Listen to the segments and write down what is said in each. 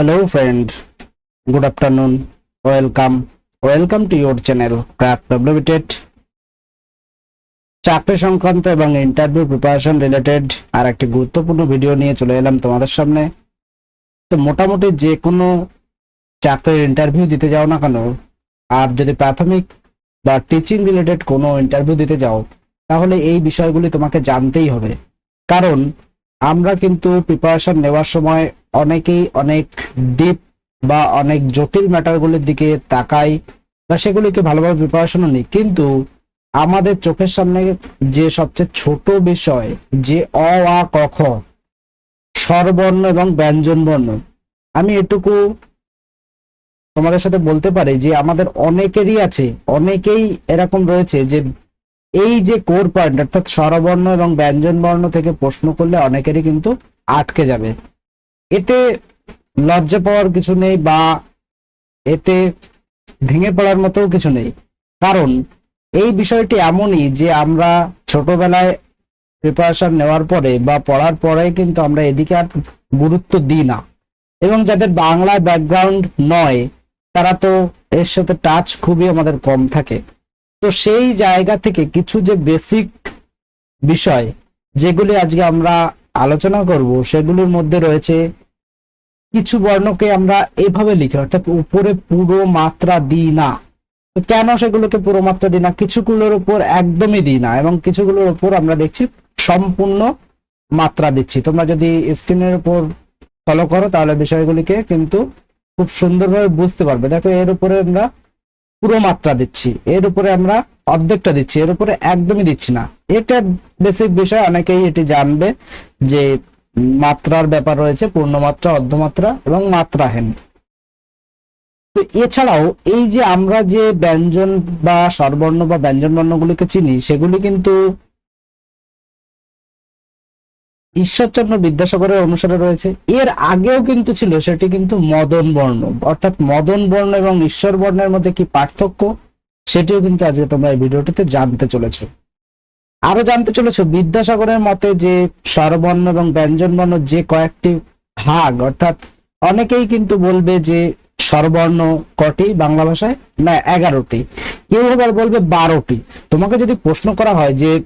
Hello, friend. Good afternoon. Welcome. Welcome to your channel, Crack WBTED. চাকরি সংক্রান্ত এবং interview preparation related আর একটি গুরুত্বপূর্ণ ভিডিও নিয়ে চলে এলাম তোমাদের সামনে তো মোটামুটি যে কোনো চাকরির ইন্টারভিউ দিতে যাও না কেন আর যদি প্রাথমিক বা টিচিং রিলেটেড কোনো ইন্টারভিউ দিতে যাও তাহলে এই বিষয়গুলি তোমাকে জানতেই হবে কারণ আমরা কিন্তু প্রিপারেশন নেওয়ার সময় অনেকেই অনেক ডিপ বা অনেক জটিল ম্যাটারগুলির দিকে তাকাই বা সেগুলিকে ভালোভাবে প্রিপারেশনও নিই। কিন্তু আমাদের চোখের সামনে যে সবচেয়ে ছোট বিষয়, যে অ, আ, ক, খ, স্বরবর্ণ এবং ব্যঞ্জন বর্ণ আমি এটুকু তোমাদের সাথে বলতে পারি যে আমাদের অনেকেরই আছে, অনেকেই এরকম রয়েছে যে এই যে কোর পয়েন্ট অর্থাৎ স্বরবর্ণ এবং ব্যঞ্জন বর্ণ থেকে প্রশ্ন করলে অনেকেরই কিন্তু আটকে যাবে। এতে লজ্জা পাওয়ার কিছু নেই বা এতে ভেঙে পড়ার মতো কিছু নেই। কারণ এই বিষয়টি এমনই যে আমরা ছোটবেলায় প্রিপারেশন নেওয়ার পরে বা পড়ার পরে কিন্তু আমরা এদিকে আর গুরুত্ব দিই না। এবং যাদের বাংলা ব্যাকগ্রাউন্ড নয়, তারা তো এর সাথে টাচ খুবই আমাদের কম থাকে। তো সেই জায়গা থেকে কিছু যে বেসিক বিষয় যেগুলি আজকে আমরা আলোচনা করব, সেগুলির মধ্যে রয়েছে কিছু বর্ণকে আমরা এভাবে লিখি, অর্থাৎ উপরে পুরো মাত্রা দিই না। কেন সেগুলোকে পুরো মাত্রা দিই না? কিছুগুলোর উপর একদমই দিই না এবং কিছুগুলোর উপর আমরা দেখছি সম্পূর্ণ মাত্রা দিচ্ছি। তোমরা যদি স্ক্রিনের উপর ফলো করো, তাহলে বিষয়গুলিকে কিন্তু খুব সুন্দরভাবে বুঝতে পারবে। দেখো, এর উপরে আমরা পুরো মাত্রা দিচ্ছি। এর উপরে আমরা অর্ধেকটা দিচ্ছি, এর উপরে একদমই দিচ্ছি না। এটা বেসিক বিষয়, অনেকেই এটি জানবে যে মাত্রার ব্যাপার রয়েছে, পূর্ণমাত্রা, অর্ধমাত্রা এবং মাত্রাহীন। তো এছাড়াও এই যে আমরা যে ব্যঞ্জন বা স্বরবর্ণ বা ব্যঞ্জন বর্ণগুলিকে চিনি, সেগুলি কিন্তু ঈশ্বরচন্দ্র বিদ্যাসাগরের অনুসারে রয়েছে। এর আগেও কিন্তু ছিল, সেটি কিন্তু মদন বর্ণ। অর্থাৎ মদন বর্ণ এবং ঈশ্বর বর্ণের মধ্যে কি পার্থক্য? সেটিও কিন্তু আজকে তোমরা এই ভিডিওটিতে জানতে চলেছো। আরও জানতে চলেছো, বিদ্যাসাগরের মতে যে স্বরবর্ণ এবং ব্যঞ্জন বর্ণ যে কয়েকটি ভাগ, অর্থাৎ অনেকেই কিন্তু বলবে যে স্বরবর্ণ কটি বাংলা ভাষায়? না, এগারোটি। কেউ আবার বলবে বারোটি। তোমাকে যদি প্রশ্ন করা হয় যে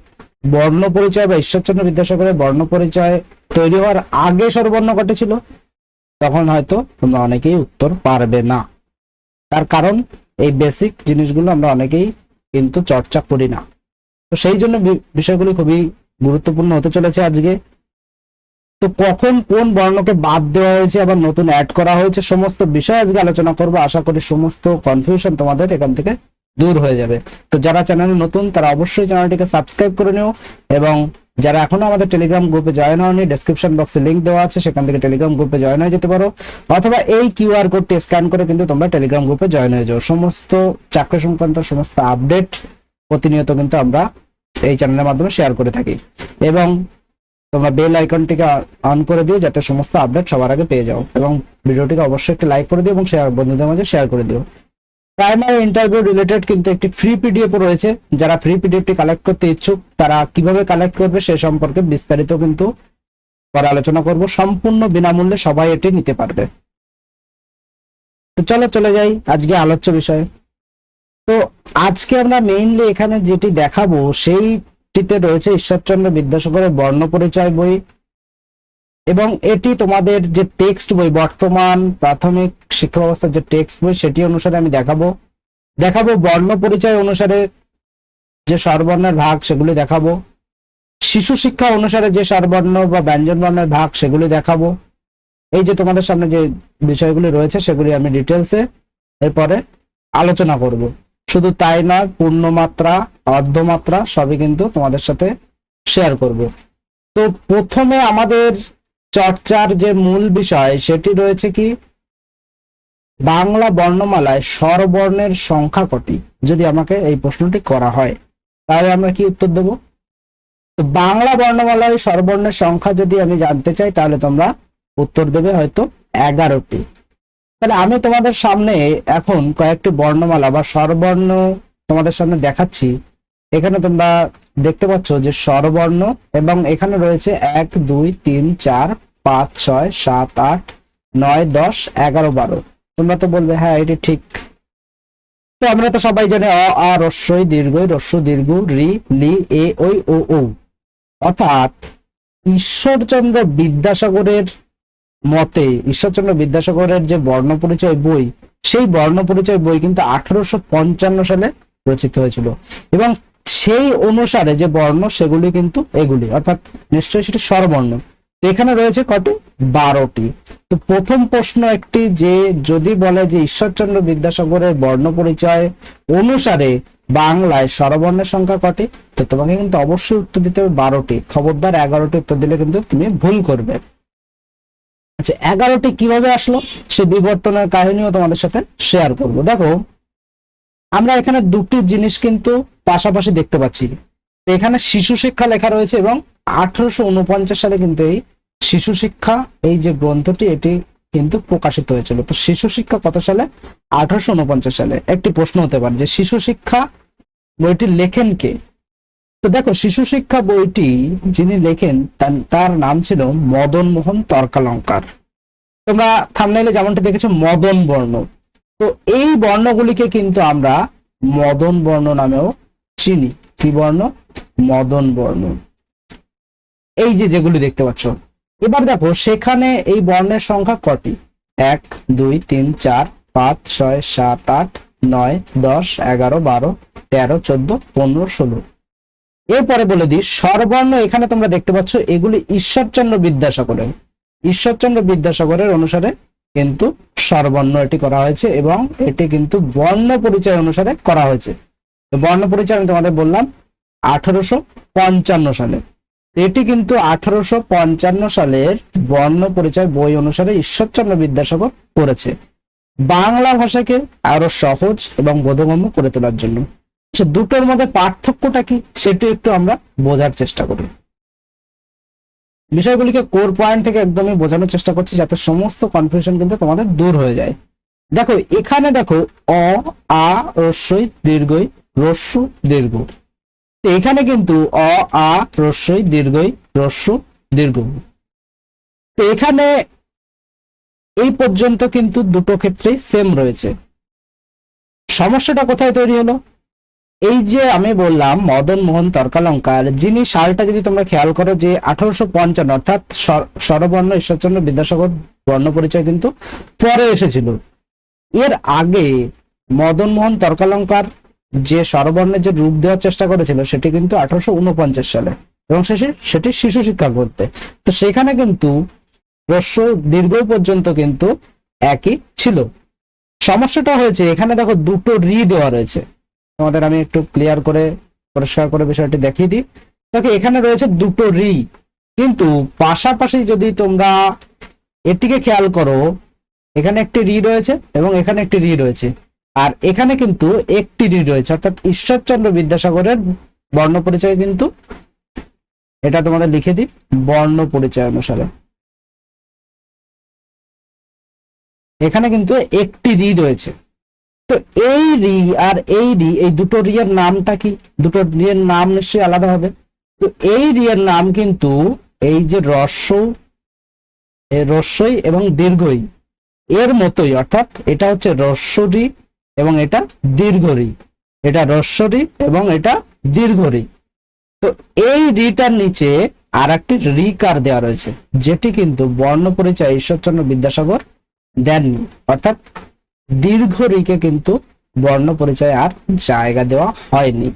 বর্ণ পরিচয় বা ঈশ্বরচন্দ্র বিদ্যাসাগরের বর্ণ পরিচয় তৈরি হওয়ার আগে স্বরবর্ণ কটি ছিল তখন হয়তো তোমরা অনেকেই উত্তর পারবে না। তার কারণ, এই বেসিক জিনিসগুলো আমরা অনেকেই কিন্তু চর্চা করি না। তো সেই জন্য বিষয়গুলি খুবই গুরুত্বপূর্ণ হতে চলেছে আজকে। তো কখন কোন বর্ণকে বাদ দেওয়া হয়েছে, আবার নতুন অ্যাড করা হয়েছে, সমস্ত বিষয় আজকে আলোচনা করব। আশা করি সমস্ত কনফিউশন তোমাদের এখান থেকে দূর হয়ে যাবে। তো যারা চ্যানেলে নতুন, তারা অবশ্যই চ্যানেলটিকে সাবস্ক্রাইব করে নিও এবং যারা এখনও আমাদের টেলিগ্রাম গ্রুপে জয়েন হয়নি ডেসক্রিপশন বক্সে লিংক দেওয়া আছে, সেখান থেকে টেলিগ্রাম গ্রুপে জয়েন হয়ে যেতে পারো। অথবা এই কিউআর কোডটি স্ক্যান করে কিন্তু তোমরা টেলিগ্রাম গ্রুপে জয়েন হয়ে যাও। সমস্ত চাকরি সংক্রান্ত সমস্ত আপডেট প্রতিনিয়ত কিন্তু আমরা এই চ্যানেলের মাধ্যমে শেয়ার করে থাকি। এবং তোমরা বেল আইকনটিকে অন করে দিও, যাতে সমস্ত আপডেট সবার আগে পেয়ে যাও। এবং ভিডিওটিকে অবশ্যই একটি লাইক করে দিও এবং শেয়ার বন্ধুদের মাঝে শেয়ার করে দিও। প্রাইমারি ইন্টারভিউ রিলেটেড কিন্তু একটি ফ্রি পিডিএফ রয়েছে। যারা ফ্রি পিডিএফটি কালেক্ট করতে ইচ্ছুক, তারা কীভাবে কালেক্ট করবে সে সম্পর্কে বিস্তারিত কিন্তু পরে আলোচনা করব। সম্পূর্ণ বিনামূল্যে সবাই এটি নিতে পারবে। তো চলো, চলে যাই আজকে আলোচ্য বিষয়ে। তো আজকে আমরা মেইনলি এখানে যেটি দেখাবো, সেইটিতে রয়েছে ঈশ্বরচন্দ্র বিদ্যাসাগরের বর্ণ পরিচয় বই। এবং এটি তোমাদের যে টেক্সট বই, বর্তমান প্রাথমিক শিক্ষা ব্যবস্থার যে টেক্সট বই, সেটি অনুসারে আমি দেখাবো। দেখাবো বর্ণ পরিচয় অনুসারে যে স্বরবর্ণের ভাগ, সেগুলি দেখাবো। শিশু শিক্ষা অনুসারে যে স্বরবর্ণ বা ব্যঞ্জন বর্ণের ভাগ, সেগুলি দেখাবো। এই যে তোমাদের সামনে যে বিষয়গুলি রয়েছে, সেগুলি আমি ডিটেলসে এরপরে আলোচনা করব। শুধু তাই নয়, পূর্ণমাত্রা, অর্ধমাত্রা, সবই কিন্তু তোমাদের সাথে শেয়ার করব। তো প্রথমে আমাদের চর্চার যে মূল বিষয় সেটি রয়েছে কি? বাংলা বর্ণমালায় স্বরবর্ণের সংখ্যা কটি? যদি আমাকে এই প্রশ্নটি করা হয়, তাহলে আমরা কি উত্তর দেব? তো বাংলা বর্ণমালায় স্বরবর্ণের সংখ্যা যদি আমি জানতে চাই, তাহলে তোমরা উত্তর দেবে হয়তো এগারোটি। তাহলে আমি তোমাদের সামনে এখন কয়েকটি বর্ণমালা বা স্বরবর্ণ তোমাদের সামনে দেখাচ্ছি। এখানে তোমরা দেখতে পাচ্ছ যে স্বরবর্ণ, এবং এখানে রয়েছে এক, দুই, তিন, চার, পাঁচ, ছয়, সাত, আট, নয়, দশ, এগারো, বারো। তোমরা তো বলবে হ্যাঁ এটি ঠিক। তো আমরা তো সবাই জানি অ, আ রস্যই দীর্ঘ রস্য দীর্ঘ, রি, লি, এ ওই ও ও অর্থাৎ ঈশ্বরচন্দ্র বিদ্যাসাগরের মতে, ঈশ্বরচন্দ্র বিদ্যাসাগরের যে বর্ণ পরিচয় বই, সেই বর্ণ পরিচয় বই কিন্তু আঠারোশো পঞ্চান্ন সালে রচিত হয়েছিল। এবং সেই অনুসারে যে বর্ণ, সেগুলি কিন্তু এগুলি। অর্থাৎ নিশ্চয়ই সেটি স্বরবর্ণ। এখানে রয়েছে কটি বারোটি। তো প্রথম প্রশ্ন একটি যে, যদি বলে যে ঈশ্বরচন্দ্র বিদ্যাসাগরের বর্ণ পরিচয় অনুসারে বাংলায় স্বরবর্ণের সংখ্যা কটি তো তোমাকে কিন্তু অবশ্যই উত্তর দিতে হবে বারোটি। খবরদার এগারোটি উত্তর দিলে কিন্তু তুমি ভুল করবে। আচ্ছা এগারোটি কীভাবে আসলো? সে বিবর্তনের কাহিনীও তোমাদের সাথে শেয়ার করব। দেখো আমরা এখানে দুটি জিনিস কিন্তু পাশাপাশি দেখতে পাচ্ছি। এখানে শিশু শিক্ষা লেখা রয়েছে এবং আঠারোশো উনপঞ্চাশ সালে কিন্তু এই শিশু শিক্ষা, এই যে গ্রন্থটি, এটি কিন্তু প্রকাশিত হয়েছিল। তো শিশু শিক্ষা কত সালে? আঠারোশো উনপঞ্চাশ সালে। একটি প্রশ্ন হতে পারে যে শিশু শিক্ষা বইটি লেখেন কে? তো দেখো, শিশু শিক্ষা বইটি যিনি লেখেন, তার- নাম ছিল মদন মোহন তর্কালঙ্কার। তোমরা থামনাইলে যেমনটি দেখেছ, মদন বর্ণ। তো এই বর্ণগুলিকে কিন্তু আমরা মদন বর্ণ নামেও চিনি। কি বর্ণ? মদন বর্ণ। এই যে যেগুলি দেখতে পাচ্ছ। এবার দেখো, সেখানে এই বর্ণের সংখ্যা কটি? এক, দুই, তিন, চার, পাঁচ, ছয়, সাত, আট, নয়, দশ, এগারো, বারো, তেরো, চোদ্দ, পনেরো, ষোলো। এরপরে বলে দিই, স্বরবর্ণ এখানে তোমরা দেখতে পাচ্ছ, এগুলি ঈশ্বরচন্দ্র বিদ্যাসাগরের। ঈশ্বরচন্দ্র বিদ্যাসাগরের অনুসারে কিন্তু স্বরবর্ণ এটি করা হয়েছে এবং এটি কিন্তু বর্ণ পরিচয় অনুসারে করা হয়েছে। বর্ণ পরিচয় আমি তোমাদের বললাম, আঠারোশো পঞ্চান্ন সালে। এটি কিন্তু আঠারোশো পঞ্চান্ন সালের বর্ণ পরিচয় বই অনুসারে ঈশ্বরচন্দ্র বিদ্যাসাগর করেছে। বাংলা ভাষাকে আরও সহজ এবং বোধগম্য করে তোলার জন্য। আচ্ছা দুটোর মধ্যে পার্থক্যটা কি সেটি একটু আমরা বোঝার চেষ্টা করি। বিষয়গুলিকে কোর পয়েন্ট থেকে একদমই বোঝানোর চেষ্টা করছি যাতে সমস্ত কনফিউশন কিন্তু তোমাদের দূর হয়ে যায়। দেখো, এখানে দেখো, অ, আ, রস্যই দীর্ঘই, রস্যু দীর্ঘ। এখানে কিন্তু অ, আ, রস্যই দীর্ঘই, রস্যু দীর্ঘ। তো এখানে এই পর্যন্ত কিন্তু দুটো ক্ষেত্রেই সেম রয়েছে। সমস্যাটা কোথায় তৈরি হলো? এই যে আমি বললাম, মদন মোহন তর্কালঙ্কার, যিনি সালটা যদি তোমরা খেয়াল করো যে আঠারোশো পঞ্চান্ন, অর্থাৎ স্বরবর্ণ ঈশ্বরচন্দ্র বিদ্যাসাগর বর্ণ পরিচয় কিন্তু পরে এসেছিল। এর আগে মদন মোহন তর্কালঙ্কার যে স্বরবর্ণের যে রূপ দেওয়ার চেষ্টা করেছিল, সেটি কিন্তু আঠারোশো উনপঞ্চাশ সালে এবং শেষে সেটি শিশু শিক্ষা করতে তো সেখানে কিন্তু হ্রস্ব দীর্ঘ পর্যন্ত কিন্তু একই ছিল। সমস্যাটা হয়েছে, এখানে দেখো দুটো রি দেওয়া রয়েছে। তোমাদের আমি একটু ক্লিয়ার করে, পরিষ্কার করে বিষয়টি দেখিয়ে দিই। দেখো, এখানে রয়েছে দুটো রি। কিন্তু পাশাপাশি যদি তোমরা এটিকে খেয়াল করো, এখানে একটি রি রয়েছে এবং এখানে একটি রি রয়েছে। আর এখানে কিন্তু একটি রি রয়েছে, অর্থাৎ ঈশ্বরচন্দ্র বিদ্যাসাগরের বর্ণ পরিচয় কিন্তু এটা তোমাদের লিখে দিই, বর্ণ পরিচয় অনুসারে। এখানে কিন্তু একটি রি রয়েছে। তো এই রি আর এই রি, এই দুটো রি এর নামটা কি? দুটো রি এর নাম নিশ্চয়ই আলাদা হবে। তো এই রি এর নাম কিন্তু এই যে রস্য রস্যই এবং দীর্ঘই, এর মতোই, অর্থাৎ এটা হচ্ছে রস্যরি এবং এটা দীর্ঘ দীর্ঘরি এটা রস্যরি এবং এটা দীর্ঘ দীর্ঘরি তো এই রিটার নিচে আর একটি রিকার দেওয়া রয়েছে, যেটি কিন্তু বর্ণ পরিচয় ঈশ্বরচন্দ্র বিদ্যাসাগর দেননি, অর্থাৎ দীর্ঘ রিকে কিন্তু বর্ণ পরিচয় আর জায়গা দেওয়া হয়নি।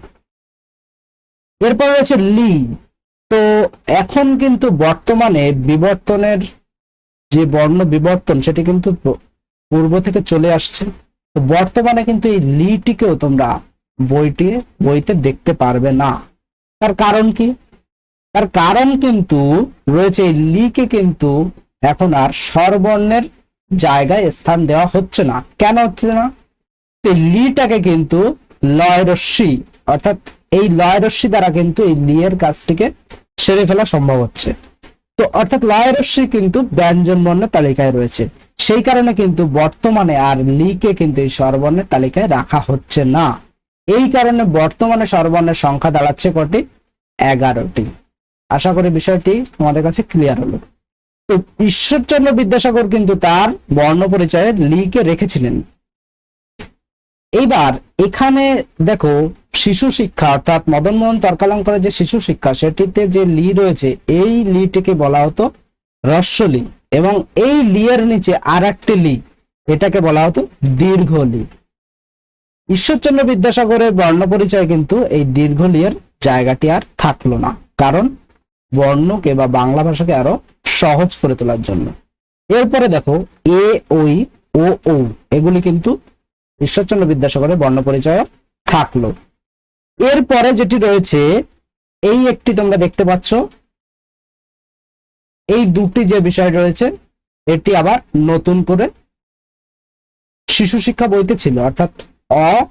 এরপর রয়েছে লি। তো এখন কিন্তু বর্তমানে বিবর্তনের যে বর্ণ বিবর্তন, সেটি কিন্তু পূর্ব থেকে চলে আসছে। তো বর্তমানে কিন্তু এই লিটিকেও তোমরা বইটি, বইতে দেখতে পারবে না। তার কারণ কি? তার কারণ কিন্তু রয়েছে এই লিকে কিন্তু এখন আর স্বরবর্ণের জায়গায় স্থান দেওয়া হচ্ছে না। কেন হচ্ছে না? লিটাকে কিন্তু লয় রশ্মি, অর্থাৎ এই লয় রশ্মি দ্বারা কিন্তু এই লি এর কাজটিকে সেরে ফেলা সম্ভব হচ্ছে। তো অর্থাৎ লয় রশ্মি কিন্তু ব্যঞ্জন বর্ণের তালিকায় রয়েছে। সেই কারণে কিন্তু বর্তমানে আর লিকে কিন্তু এই স্বরবর্ণের তালিকায় রাখা হচ্ছে না। এই কারণে বর্তমানে স্বরবর্ণের সংখ্যা দাঁড়াচ্ছে কটি? এগারোটি। আশা করি বিষয়টি তোমাদের কাছে ক্লিয়ার হলো। তো ঈশ্বরচন্দ্র বিদ্যাসাগর কিন্তু তার বর্ণ পরিচয়ের লিকে রেখেছিলেন। এইবার এখানে দেখো, শিশু শিক্ষা, অর্থাৎ মদন মোহন তর্কালঙ্করের যে শিশু শিক্ষা, সেটিতে যে লি রয়েছে, এই লিটিকে বলা হতো হ্রস্ব লি এবং এই লি এর নিচে আর একটি লি, এটাকে বলা হতো দীর্ঘ লি। ঈশ্বরচন্দ্র বিদ্যাসাগরের বর্ণ পরিচয় কিন্তু এই দীর্ঘ লি এর জায়গাটি আর থাকল না। কারণ বর্ণকে বা বাংলা ভাষাকে আরও সহজ করে তোলার জন্য। এরপরে দেখো, এ ওই ও ও এগুলি কিন্তু ঈশ্বরচন্দ্র বিদ্যাসাগরের বর্ণ পরিচয় থাকল। এরপরে যেটি রয়েছে, এই একটি তোমরা দেখতে পাচ্ছ। এই দুটি যে বিষয় রয়েছে, এটি আবার নতুন করে শিশু শিক্ষা বইতে ছিল, অর্থাৎ অ,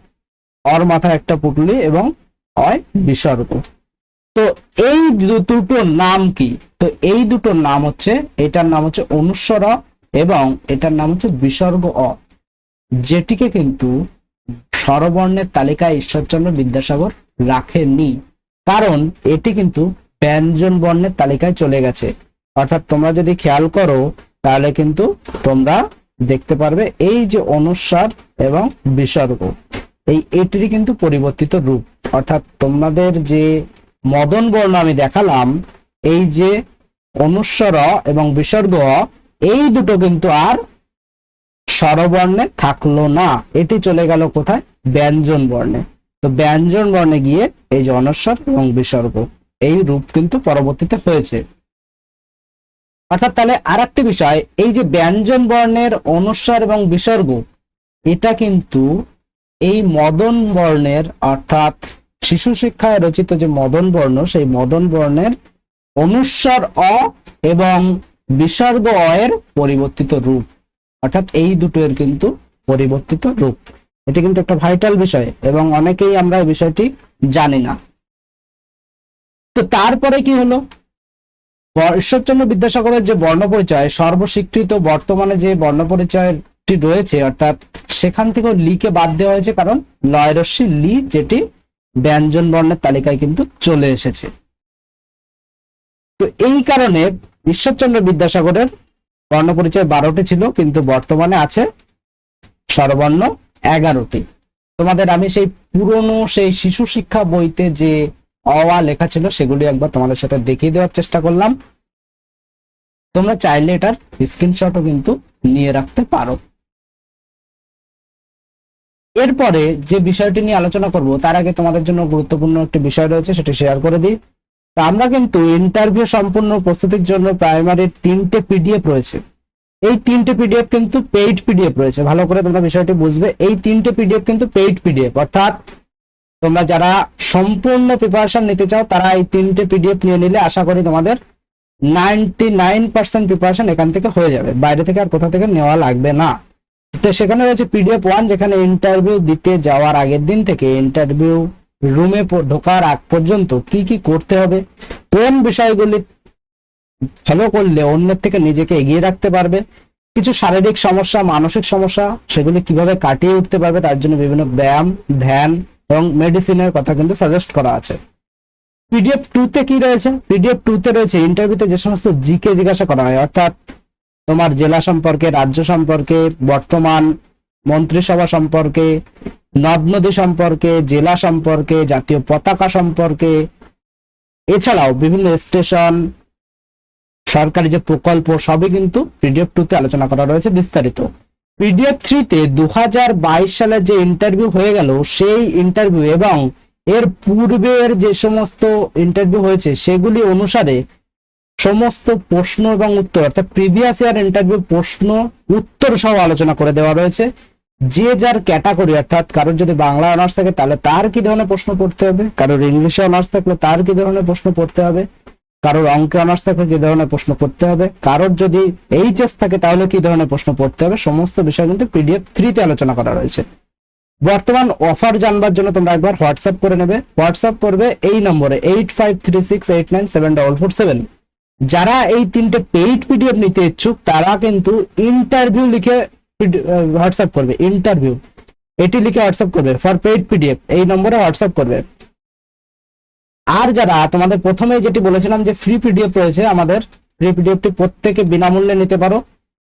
অর মাথায় একটা পুটলি এবং অয় বিসর্গ তো এই দু- দুটোর নাম কি? তো এই দুটো নাম হচ্ছে, এটার নাম হচ্ছে অনুস্বর এবং এটার নাম হচ্ছে বিসর্গ অ। যেটিকে কিন্তু স্বরবর্ণের তালিকায় ঈশ্বরচন্দ্র বিদ্যাসাগর রাখেননি। কারণ এটি কিন্তু ব্যঞ্জন বর্ণের তালিকায় চলে গেছে। অর্থাৎ তোমরা যদি খেয়াল করো, তাহলে কিন্তু তোমরা দেখতে পারবে এই যে অনুস্বার এবং বিসর্গ। এই এটির কিন্তু পরিবর্তিত রূপ। অর্থাৎ তোমাদের যে মদন বর্ণ আমি দেখালাম, এই যে অনুস্বর এবং বিসর্গ, এই দুটো কিন্তু আর স্বরবর্ণে থাকল না। এটি চলে গেল কোথায়? ব্যঞ্জন বর্ণে। তো ব্যঞ্জন বর্ণে গিয়ে এই যে অনস্বর এবং বিসর্গ, এই রূপ কিন্তু পরবর্তীতে হয়েছে। অর্থাৎ তাহলে আর বিষয়, এই যে ব্যঞ্জন বর্ণের অনুস্বর এবং বিসর্গ, এটা কিন্তু এই মদন বর্ণের অর্থাৎ শিশু শিক্ষায় রচিত যে মদন বর্ণ, সেই মদন বর্ণের অনুস্বর অ এবং বিসর্গ অ এর পরিবর্তিত রূপ। অর্থাৎ এই দুটোর কিন্তু পরিবর্তিত রূপ। এটি কিন্তু একটা ভাইটাল বিষয় এবং অনেকেই আমরা এই বিষয়টি জানি না। তো তারপরে কি হলো? ঈশ্বরচন্দ্র বিদ্যাসাগরের যে বর্ণ পরিচয় সর্বস্বীকৃত বর্তমানে যে বর্ণ পরিচয়টি রয়েছে, অর্থাৎ সেখান থেকেও লিকে বাদ দেওয়া হয়েছে কারণ লয়রস্যি লি যেটি ব্যঞ্জন বর্ণের তালিকায় কিন্তু চলে এসেছে। তো এই কারণে ঈশ্বরচন্দ্র বিদ্যাসাগরের বর্ণ পরিচয় বারোটি ছিল, কিন্তু বর্তমানে আছে স্বরবর্ণ এগারোটি। তোমাদের আমি সেই পুরনো সেই শিশু শিক্ষা বইতে যে অ আ লেখা ছিল, সেগুলি একবার তোমাদের সাথে দেখিয়ে দেওয়ার চেষ্টা করলাম। তোমরা চাইলে এটার স্ক্রিনশটও কিন্তু নিয়ে রাখতে পারো। এরপরে যে বিষয়টি নিয়ে আলোচনা করব, তার আগে তোমাদের জন্য গুরুত্বপূর্ণ একটি বিষয় রয়েছে, সেটি শেয়ার করে দিই। তা আমরা কিন্তু ইন্টারভিউ সম্পূর্ণ প্রস্তুতির জন্য প্রাইমারির তিনটে পিডিএফ রয়েছে। এই তিনটে পিডিএফ কিন্তু পেইড পিডিএফ রয়েছে। ভালো করে তোমরা বিষয়টি বুঝবে। এই তিনটে পিডিএফ কিন্তু পেইড পিডিএফ অর্থাৎ তোমরা যারা সম্পূর্ণ প্রিপারেশন নিতে চাও, তারা এই তিনটে পিডিএফ নিয়ে নিলে আশা করি তোমাদের নাইনটি নাইন পার্সেন্ট প্রিপারেশন এখান থেকে হয়ে যাবে। বাইরে থেকে আর কোথা থেকে নেওয়া লাগবে না। তো সেখানে রয়েছে পিডিএফ ওয়ান যেখানে ইন্টারভিউ দিতে যাওয়ার আগের দিন থেকে ইন্টারভিউ রুমে ঢোকার আগ পর্যন্ত কি কি করতে হবে, কোন বিষয়গুলি ফলো করলে অন্যের থেকে নিজেকে এগিয়ে রাখতে পারবে, কিছু শারীরিক সমস্যা, মানসিক সমস্যা, সেগুলি কীভাবে কাটিয়ে উঠতে পারবে তার জন্য বিভিন্ন ব্যায়াম, ধ্যান এবং মেডিসিনের কথা কিন্তু সাজেস্ট করা আছে। পিডিএফ টু তে কি রয়েছে? পিডিএফ টু তে রয়েছে ইন্টারভিউতে যে সমস্ত জিকে জিজ্ঞাসা করা হয়, অর্থাৎ তোমার জেলা সম্পর্কে, রাজ্য সম্পর্কে, বর্তমান মন্ত্রিসভা সম্পর্কে, নদ নদী সম্পর্কে, জেলা সম্পর্কে, জাতীয় পতাকা সম্পর্কে, এছাড়াও বিভিন্ন স্টেশন, সরকারি যে প্রকল্প, সবই কিন্তু পিডিএফ টু তে আলোচনা করা রয়েছে বিস্তারিত। পিডিএফ থ্রিতে দু হাজার বাইশ সালের যে ইন্টারভিউ হয়ে গেল, সেই ইন্টারভিউ এবং এর পূর্বের যে সমস্ত ইন্টারভিউ হয়েছে, সেগুলি অনুসারে সমস্ত প্রশ্ন এবং উত্তর, অর্থাৎ প্রিভিয়াস ইয়ার ইন্টারভিউ প্রশ্ন, উত্তর সহ আলোচনা করে দেওয়া রয়েছে। যে যার ক্যাটাগরি অর্থাৎ কারোর যদি বাংলা অনার্স থাকে, তাহলে তার কি ধরনের প্রশ্ন পড়তে হবে? কারোর ইংলিশে অনার্স থাকলে তার কি ধরনের প্রশ্ন পড়তে হবে? কারোর অঙ্কে অনার্স থাকলে কি ধরনের প্রশ্ন পড়তে হবে? কারোর যদি এইচএস থাকে, তাহলে কি ধরনের প্রশ্ন পড়তে হবে? সমস্ত বিষয় কিন্তু পিডিএফ থ্রিতে আলোচনা করা রয়েছে। বর্তমান অফার জানবার জন্য তোমরা একবার হোয়াটসঅ্যাপ করে নেবে। হোয়াটসঅ্যাপ করবে এই নম্বরে eight five three six eight nine seven double four seven যারা এই তিনটে পেইড পিডিএফ নিতে ইচ্ছুক, তারা কিন্তু ইন্টারভিউ লিখে হোয়াটসঅ্যাপ করবে ইন্টারভিউ এটি লিখে হোয়াটসঅ্যাপ করবে ফর পেইড পিডিএফ এই নম্বরে হোয়াটসঅ্যাপ করবে। আর যারা, তোমাদের প্রথমে যেটি বলেছিলাম যে ফ্রি পিডিএফ রয়েছে আমাদের ফ্রি পিডিএফটি প্রত্যেকে বিনামূল্যে নিতে পারো।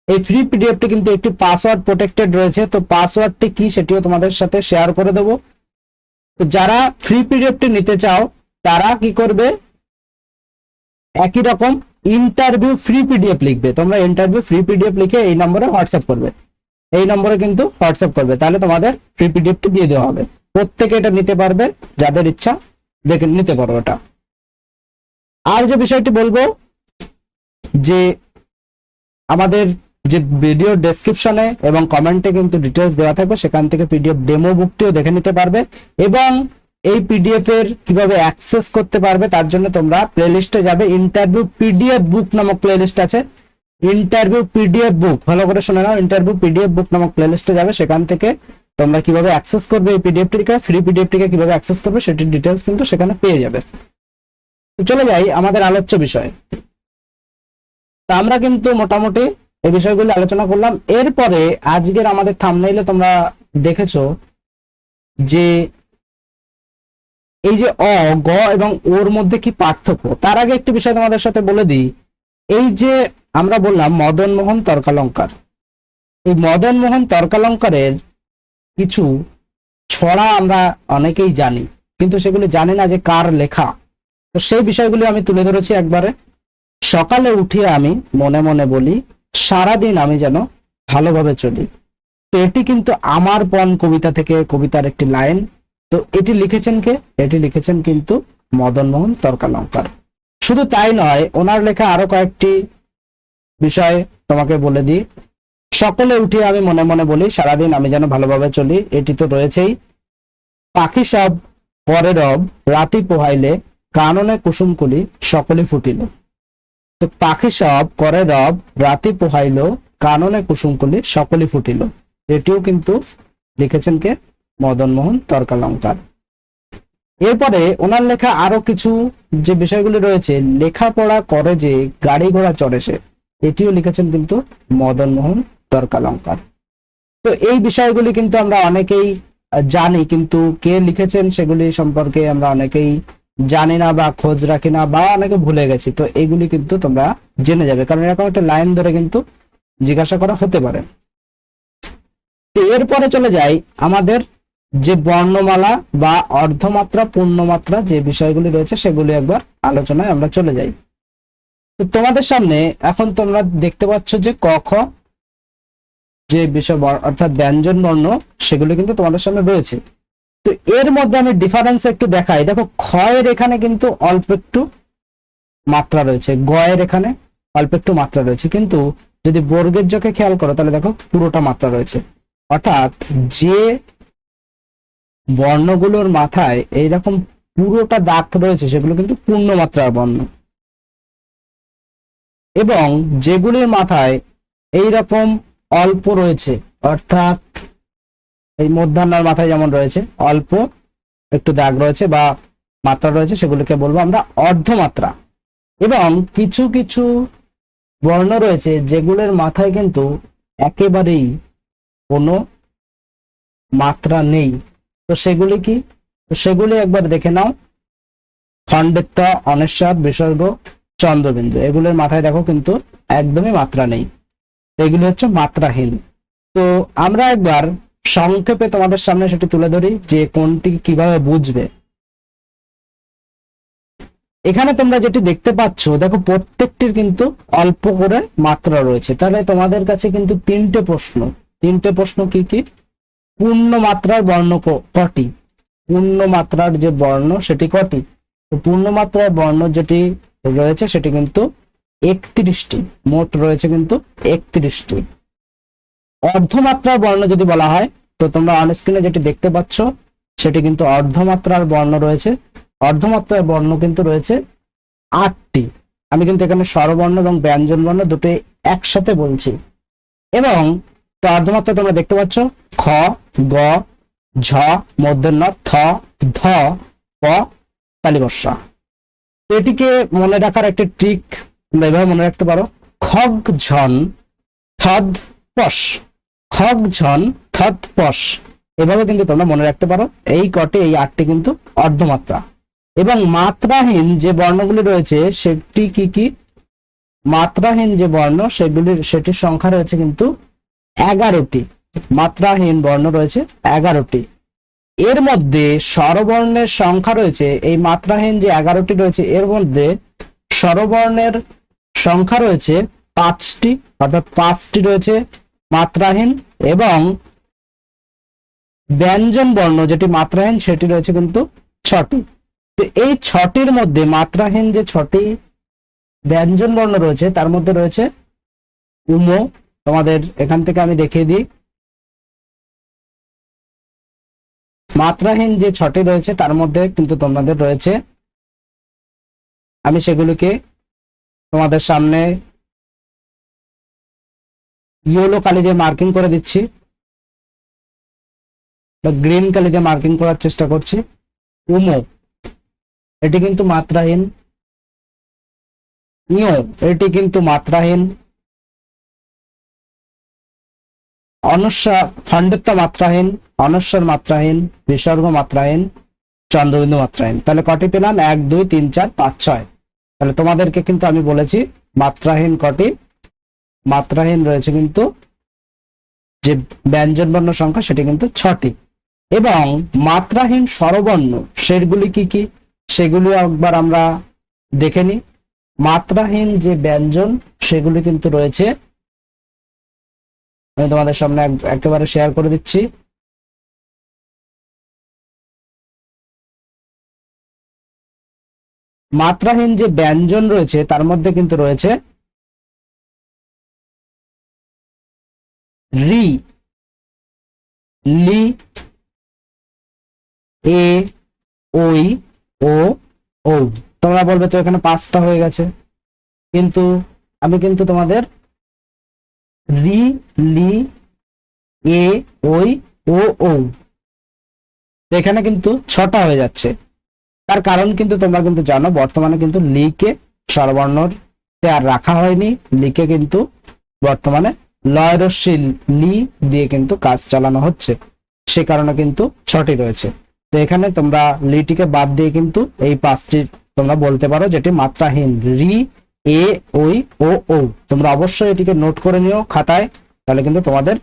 এই ফ্রি পিডিএফটি কিন্তু একটি পাসওয়ার্ড প্রোটেক্টেড রয়েছে, তো পাসওয়ার্ডটি কি সেটিও তোমাদের সাথে শেয়ার করে দেবো। তো যারা ফ্রি পিডিএফটি নিতে চাও, তারা কি করবে? একই রকম ইন্টারভিউ ফ্রি পিডিএফ লিখবে। তোমরা ইন্টারভিউ ফ্রি পিডিএফ লিখে এই নম্বরে হোয়াটসঅ্যাপ করবে। এই নম্বরে কিন্তু হোয়াটসঅ্যাপ করবে। তাহলে তোমাদের ফ্রি পিডিএফটি দিয়ে দেওয়া হবে। প্রত্যেকে এটা নিতে পারবে, যাদের ইচ্ছা দেখে নিতে পারো এটা আর যে বিষয়টি বলব, যে আমাদের যে ভিডিও ডেসক্রিপশনে এবং কমেন্টে কিন্তু ডিটেলস দেওয়া থাকবে, সেখান থেকে পিডিএফ ডেমো বুকটিও দেখে নিতে পারবে। এবং এই পিডিএফ এর কীভাবে অ্যাক্সেস করতে পারবে, তার জন্য তোমরা প্লেলিস্টে যাবে। ইন্টারভিউ পিডিএফ বুক নামক প্লেলিস্ট আছে। ইন্টারভিউ পিডিএফ বুক ভালো করে শুনে নাও। ইন্টারভিউ পিডিএফ বুক নামক প্লেলিস্টে যাবে। সেখান থেকে তোমরা কীভাবে অ্যাক্সেস করবে এই পিডিএফটিকে ফ্রি পিডিএফটিকে কীভাবে অ্যাক্সেস করবে সেটির ডিটেলস কিন্তু সেখানে পেয়ে যাবে। তো চলে যাই আমাদের আলোচ্য বিষয়। তা আমরা কিন্তু মোটামুটি এই বিষয়গুলো আলোচনা করলাম। এরপরে আজকের আমাদের থামনেইলে তোমরা দেখেছ যে এই যে অ, গ এবং ওর মধ্যে কি পার্থক্য? তার আগে একটি বিষয় তোমাদের সাথে বলে দিই। এই যে আমরা বললাম মদন মোহন তর্কালঙ্কার। এই মদন মোহন তর্কালঙ্কারের কিছু ছড়া আমরা অনেকেই জানি, কিন্তু সেগুলি জানি না যে কার লেখা। তো সেই বিষয়গুলি আমি তুলে ধরেছি একবারে। সকালে উঠিয়ে আমি মনে মনে বলি, সারাদিন আমি যেন ভালোভাবে চলি। তো এটি কিন্তু আমার পণ কবিতা থেকে কবিতার একটি লাইন। তো এটি লিখেছেন কে? এটি লিখেছেন কিন্তু মদন মোহন তর্কালঙ্কার। শুধু তাই নয়, ওনার লেখা আরও কয়েকটি বিষয় তোমাকে বলে দিই। সকলে উঠে আমি মনে মনে বলি, সারাদিন আমি যেন ভালোভাবে চলি, এটি তো রয়েছেই। পাখি সব পরে রব, রাতি পোহাইলে, কাননে কুসুমকুলি সকলে ফুটিল। তো পাখি সব করে রব, রাতি পোহাইল, কাননে কুসুমকুলি সকলে ফুটিল। এটিও কিন্তু লিখেছেন কে? মদন মোহন তর্কালঙ্কার এরপরে ওনার লেখা আরও কিছু যে বিষয়গুলি রয়েছে, লেখাপড়া করে যে গাড়ি ঘোড়া চড়ে সে, এটিও লিখেছেন কিন্তু মদন মোহন তর্কালঙ্কার তো এই বিষয়গুলি কিন্তু আমরা অনেকেই জানি, কিন্তু কে লিখেছেন সেগুলি সম্পর্কে আমরা অনেকেই জানি না বা খোঁজ রাখি না বা অনেকে ভুলে গেছি। তো এইগুলি কিন্তু তোমরা জেনে যাবে, কারণ এরকম একটা লাইন ধরে কিন্তু জিজ্ঞাসা করা হতে পারে। এরপরে চলে যাই আমাদের যে বর্ণমালা বা অর্ধমাত্রা, পূর্ণমাত্রা যে বিষয়গুলি রয়েছে সেগুলি একবার আলোচনায় আমরা চলে যাই। তো তোমাদের সামনে এখন তোমরা দেখতে পাচ্ছ যে ক, খ যে বিষয় অর্থাৎ ব্যঞ্জন বর্ণ, সেগুলো কিন্তু তোমাদের সামনে রয়েছে। তো এর মধ্যে আমি ডিফারেন্স একটু দেখাই। দেখো, ক্ষয়ের এখানে কিন্তু অল্প একটু মাত্রা রয়েছে। গয়ের এখানে অল্প একটু মাত্রা রয়েছে। কিন্তু যদি বর্গের জকে খেয়াল করো, তাহলে দেখো পুরোটা মাত্রা রয়েছে। অর্থাৎ যে বর্ণগুলোর মাথায় এইরকম পুরোটা দাগ রয়েছে, সেগুলো কিন্তু পূর্ণ মাত্রার বর্ণ। এবং যেগুলির মাথায় এই রকম অল্প রয়েছে, অর্থাৎ এই মধ্যাহ্নার মাথায় যেমন রয়েছে, অল্প একটু দাগ রয়েছে বা মাত্রা রয়েছে, সেগুলোকে বলব আমরা অর্ধমাত্রা। এবং কিছু কিছু বর্ণ রয়েছে যেগুলোর মাথায় কিন্তু একেবারেই কোনো মাত্রা নেই। তো সেগুলি কি? তো সেগুলি একবার দেখে নাও। খণ্ডেত্ব অনেশ্বর বিসর্গ, চন্দ্রবিন্দু। এগুলোর মাথায় দেখো কিন্তু একদমই মাত্রা নেই। এগুলি হচ্ছে মাত্রাহীন। তো আমরা একবার সংক্ষেপে তোমাদের সামনে সেটি তুলে ধরি যে কোনটি কীভাবে বুঝবে। এখানে তোমরা যেটি দেখতে পাচ্ছ, দেখো প্রত্যেকটির কিন্তু অল্প করে মাত্রা রয়েছে। তাহলে তোমাদের কাছে কিন্তু তিনটে প্রশ্ন। তিনটে প্রশ্ন কি কি? পূর্ণ মাত্রার বর্ণ কটি? পূর্ণ মাত্রার যে বর্ণ, সেটি কটি? পূর্ণ মাত্রার বর্ণ যেটি রয়েছে, সেটি কিন্তু একত্রিশটি। মোট রয়েছে কিন্তু একত্রিশটি। অর্ধমাত্রার বর্ণ যদি বলা হয়, তো তোমরা অন স্ক্রিনে যেটি দেখতে পাচ্ছ, সেটি কিন্তু অর্ধমাত্রার বর্ণ রয়েছে। অর্ধমাত্রার বর্ণ কিন্তু রয়েছে আটটি। আমি কিন্তু এখানে স্বরবর্ণ এবং ব্যঞ্জন বর্ণ দুটোই একসাথে বলছি। এবং তো অর্ধমাত্রা তোমরা দেখতে পাচ্ছ। খ, গ, ঝ মূর্ধন্য থ, ধ, প তালিবর্ষা এটিকে মনে রাখার একটা ট্রিক তোমরা এভাবে মনে রাখতে পারো। খগ ঝন থদ পশ খগ ঝন থদ পশ এভাবে কিন্তু তোমরা মনে রাখতে পারো। এই কটে, এই আটটি কিন্তু অর্ধমাত্রা। এবং মাত্রাহীন যে বর্ণগুলি রয়েছে, সেটি কি কি? মাত্রাহীন যে বর্ণ, সেগুলির, সেটির সংখ্যা রয়েছে কিন্তু এগারোটি মাত্রাহীন বর্ণ রয়েছে, এগারোটি। এর মধ্যে স্বরবর্ণের সংখ্যা রয়েছে, এই মাত্রাহীন যে এগারোটি রয়েছে, এর মধ্যে স্বরবর্ণের সংখ্যা রয়েছে পাঁচটি, অর্থাৎ পাঁচটি রয়েছে মাত্রাহীন এবং ব্যঞ্জন বর্ণ যেটি মাত্রাহীন, সেটি রয়েছে কিন্তু ছটি। তো এই ছটির মধ্যে মাত্রাহীন যে ছটি ব্যঞ্জন বর্ণ রয়েছে, তার মধ্যে রয়েছে উমো তোমাদের এখান থেকে আমি দেখিয়ে দিই। মাত্রাহীন যে ছটি রয়েছে, তার মধ্যে কিন্তু তোমাদের রয়েছে। আমি সেগুলিকে তোমাদের সামনে ইয়েলো কালি দিয়ে মার্কিং করে দিচ্ছি। বা গ্রিন কালি দিয়ে মার্কিং করার চেষ্টা করছি। উমো, এটি কিন্তু মাত্রাহীন। ইয়ো এটি কিন্তু মাত্রাহীন। অনস্যা খণ্ডত্ব মাত্রাহীন অনস্বর মাত্রাহীন বিসর্গ মাত্রাহীন, চন্দ্রবিন্দু মাত্রাহীন। তাহলে কটি পেলাম? এক, দুই, তিন, চার, পাঁচ, ছয়। তাহলে তোমাদেরকে কিন্তু আমি বলেছি, মাত্রাহীন কটি? মাত্রাহীন রয়েছে কিন্তু যে ব্যঞ্জন বর্ণ সংখ্যা, সেটি কিন্তু ছটি। এবং মাত্রাহীন স্বরবর্ণ, সেগুলি কি কি? সেগুলি একবার আমরা দেখে নিই। মাত্রাহীন যে ব্যঞ্জন, সেগুলি কিন্তু রয়েছে আমি তোমাদের সামনে একেবারে শেয়ার করে দিচ্ছি। মাত্রাহীন যে ব্যঞ্জন রয়েছে, তার মধ্যে কিন্তু রয়েছে রি। লি, এ, ওই, ও ও তোমরা বলবে তো এখানে পাঁচটা হয়ে গেছে। কিন্তু আমি কিন্তু তোমাদের রি, লি, এ, ওই, ও ও এখানে কিন্তু ছটা হয়ে যাচ্ছে। তার কারণ কিন্তু তোমরা কিন্তু জানো, বর্তমানে কিন্তু লিকে স্বরবর্ণতে আর রাখা হয়নি। লিকে কিন্তু বর্তমানে লয়রস্যি লি দিয়ে কিন্তু কাজ চালানো হচ্ছে। সে কারণে কিন্তু ছটি রয়েছে। তো এখানে তোমরা লিটিকে বাদ দিয়ে কিন্তু এই পাঁচটি তোমরা বলতে পারো, যেটি মাত্রাহীন রি এ, ওই, ও ও। তোমরা অবশ্যই এটিকে নোট করে নিও খাতায়, তাহলে কিন্তু তোমাদের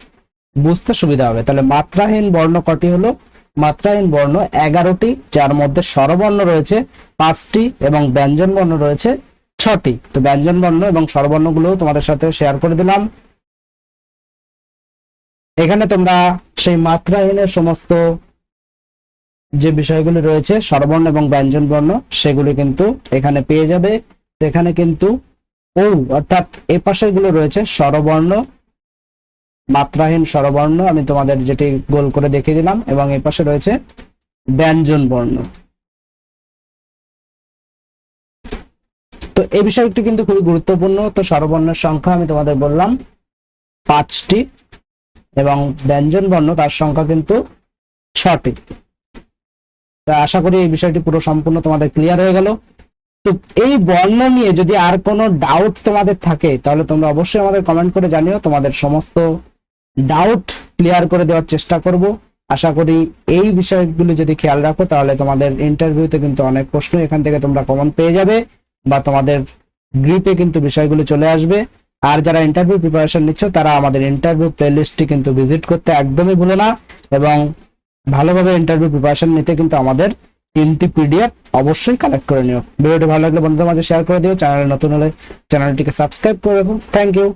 বুঝতে সুবিধা হবে। তাহলে মাত্রাহীন বর্ণ কটি হলো? মাত্রাহীন বর্ণ এগারোটি, যার মধ্যে স্বরবর্ণ রয়েছে পাঁচটি এবং ব্যঞ্জন বর্ণ রয়েছে ছটি। তো ব্যঞ্জন বর্ণ এবং স্বরবর্ণগুলো তোমাদের সাথে শেয়ার করে দিলাম। এখানে তোমরা সেই মাত্রাহীনের সমস্ত যে বিষয়গুলি রয়েছে, স্বরবর্ণ এবং ব্যঞ্জন বর্ণ সেগুলি কিন্তু এখানে পেয়ে যাবে। তো এখানে কিন্তু ও, অর্থাৎ এ পাশেরগুলো রয়েছে স্বরবর্ণ, মাত্রাহীন স্বরবর্ণ, আমি তোমাদের যেটি গোল করে দেখিয়ে দিলাম, এবং এই পাশে রয়েছে ব্যঞ্জন বর্ণ। তো এই বিষয়টি কিন্তু খুবই গুরুত্বপূর্ণ। তো স্বরবর্ণের সংখ্যা আমি তোমাদের বললাম পাঁচটি, এবং ব্যঞ্জন বর্ণ তার সংখ্যা কিন্তু ছটি। তো আশা করি এই বিষয়টি পুরো সম্পূর্ণ তোমাদের ক্লিয়ার হয়ে গেল। তো এই বর্ণ নিয়ে যদি আর কোনো ডাউট তোমাদের থাকে, তাহলে তোমরা অবশ্যই আমাদের কমেন্ট করে জানিও। তোমাদের সমস্ত ডাউট ক্লিয়ার করে দেওয়ার চেষ্টা করব। আশা করি এই বিষয়গুলো যদি খেয়াল রাখো, তাহলে তোমাদের ইন্টারভিউতে কিন্তু অনেক প্রশ্ন এখান থেকে তোমরা কমন পেয়ে যাবে বা তোমাদের গ্রুপে কিন্তু বিষয়গুলো চলে আসবে। আর যারা ইন্টারভিউ প্রিপারেশন নিচ্ছ, তারা আমাদের ইন্টারভিউ প্লেলিস্টটি কিন্তু ভিজিট করতে একদমই ভুলো না। এবং ভালোভাবে ইন্টারভিউ প্রিপারেশন নিতে কিন্তু আমাদের তিনটি পিডিএফ অবশ্যই কালেক্ট করে নিও। ভিডিওটি ভালো লাগলে বন্ধুদের মাঝে শেয়ার করে দিও। চ্যানেলে নতুন হলে চ্যানেলটিকে সাবস্ক্রাইব করে রাখুন। Thank you